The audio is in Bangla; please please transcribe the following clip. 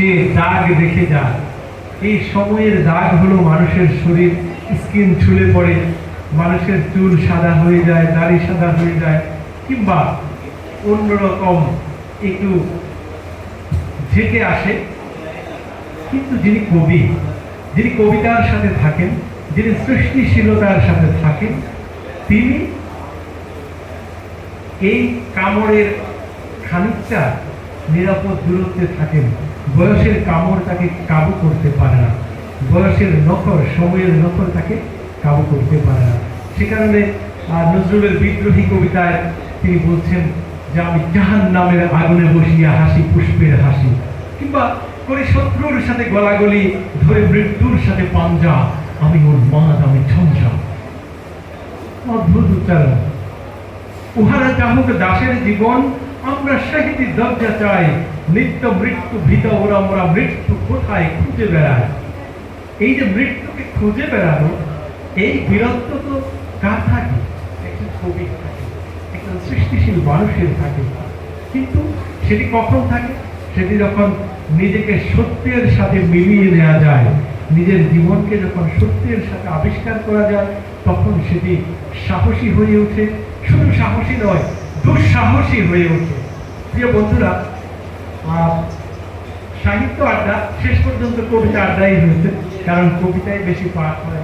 সে দাগ রেখে যায় এই সময়ের দাগ হলো মানুষের শরীর, স্কিন ছুলে পড়ে, মানুষের চুল সাদা হয়ে যায়, দাড়ি সাদা হয়ে যায়, কিংবা অন্যরকম একটু ঝেঁকে আসে। কিন্তু যিনি কবি, যিনি কবিতার সাথে থাকেন, যিনি সৃষ্টিশীলতার সাথে থাকেন, তিনি এই কামড়ের খানিকটা নিরাপদ দূরত্বে থাকেন। বয়সের কামড় তাকে কাবু করতে পারে না। বয়সের নখর, সময়ের নখর তাকে কাবু করতে পারে না। সে কারণে নজরুলের বিদ্রোহী কবিতায় তিনি বলছেন যে, আমি জাহান নামের আগুনে বসিয়া হাসি, পুষ্পের হাসি। কিংবা, করে শত্রুর সাথে গলাগলি, ধরে মৃত্যুর সাথে পাঞ্জা। আমি ওর মাদ, আমি ঝঞ্ঝা অদ্ভুত উচ্চারণ। উহারা চাহুক দাসের জীবন আমরা শহীদি দরজা চাই, নিত্য মৃত্যু ভীত ওরা আমরা, মৃত্যু কোথায় খুঁজে বেড়াই এই যে মৃত্যুকে খুঁজে বেড়ানো, এই বীরত্ব তো কার থাকে? একজন কবি থাকে, একজন সৃষ্টিশীল মানুষের থাকে। কিন্তু সেটি কখন থাকে? সেটি যখন নিজেকে সত্যের সাথে মিলিয়ে নেওয়া যায়, নিজের জীবনকে যখন সত্যের সাথে আবিষ্কার করা যায়, তখন সেটি সাহসী হয়ে ওঠে। শুধু সাহসী নয় দুঃসাহসী হয়ে ওঠে। প্রিয় বন্ধুরা সাহিত্য আড্ডা শেষ পর্যন্ত কবিতা আড্ডাই হয়েছে, কারণ কবিতায় বেশি পাঠ হয়।